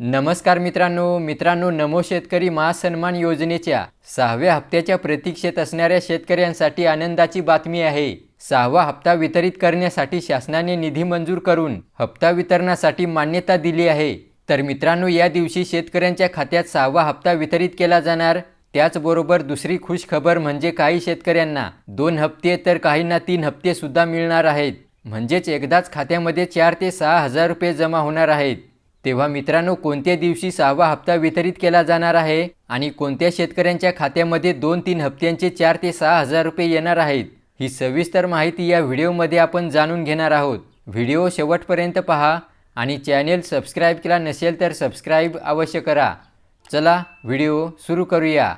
नमस्कार मित्रांनो मित्रांनो नमो शेतकरी महासन्मान योजनेच्या सहाव्या हप्त्याच्या प्रतीक्षेत असणाऱ्या शेतकऱ्यांसाठी आनंदाची बातमी आहे. सहावा हप्ता वितरित करण्यासाठी शासनाने निधी मंजूर करून हप्ता वितरणासाठी मान्यता दिली आहे. तर मित्रांनो या दिवशी शेतकऱ्यांच्या खात्यात सहावा हप्ता वितरित केला जाणार. त्याचबरोबर दुसरी खुश खबर म्हणजे काही शेतकऱ्यांना दोन हप्ते तर काहींना तीन हप्ते सुद्धा मिळणार आहेत. म्हणजेच एकदाच खात्यामध्ये चार ते सहा हजार रुपये जमा होणार आहेत. तेव्हा मित्रांनो कोणत्या दिवशी सहावा हप्ता वितरित केला जाणार आहे आणि कोणत्या शेतकऱ्यांच्या खात्यामध्ये दोन तीन हप्त्यांचे चार ते सहा हजार रुपये येणार आहेत ही सविस्तर माहिती या व्हिडिओमध्ये आपण जाणून घेणार आहोत. व्हिडिओ शेवटपर्यंत पहा आणि चॅनेल सबस्क्राईब केला नसेल तर सबस्क्राईब अवश्य करा. चला व्हिडिओ सुरू करूया.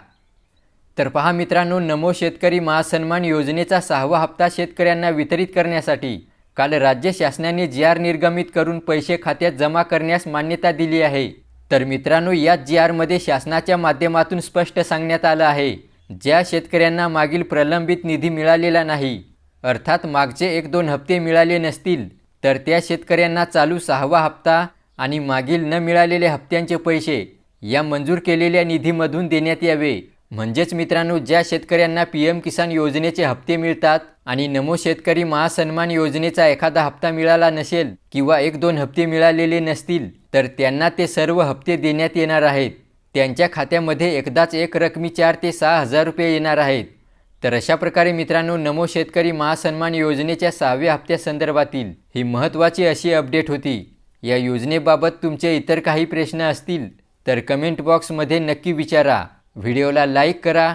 तर पहा मित्रांनो नमो शेतकरी महासन्मान योजनेचा सहावा हप्ता शेतकऱ्यांना वितरित करण्यासाठी. काल राज्य शासनाने जी आर निर्गमित करून पैसे खात्यात जमा करण्यास मान्यता दिली आहे. तर मित्रांनो याच जी आरमध्ये शासनाच्या माध्यमातून स्पष्ट सांगण्यात आलं आहे. ज्या शेतकऱ्यांना मागील प्रलंबित निधी मिळालेला नाही अर्थात मागचे एक दोन हप्ते मिळाले नसतील तर त्या शेतकऱ्यांना चालू सहावा हप्ता आणि मागील न मिळालेले हप्त्यांचे पैसे या मंजूर केलेल्या निधीमधून देण्यात यावे. म्हणजेच मित्रांनो ज्या शेतकऱ्यांना पी एम किसान योजनेचे हप्ते मिळतात आणि नमो शेतकरी महासन्मान योजनेचा एखादा हप्ता मिळाला नसेल किंवा एक दोन हप्ते मिळालेले नसतील तर त्यांना ते सर्व हप्ते देण्यात येणार आहेत. त्यांच्या खात्यामध्ये एकदाच एक रकमी चार ते सहा हजार रुपये येणार आहेत. तर अशा प्रकारे मित्रांनो नमो शेतकरी महासन्मान योजनेच्या सहाव्या हप्त्यासंदर्भातील ही महत्त्वाची अशी अपडेट होती. या योजनेबाबत तुमचे इतर काही प्रश्न असतील तर कमेंट बॉक्समध्ये नक्की विचारा. व्हिडिओला लाईक करा.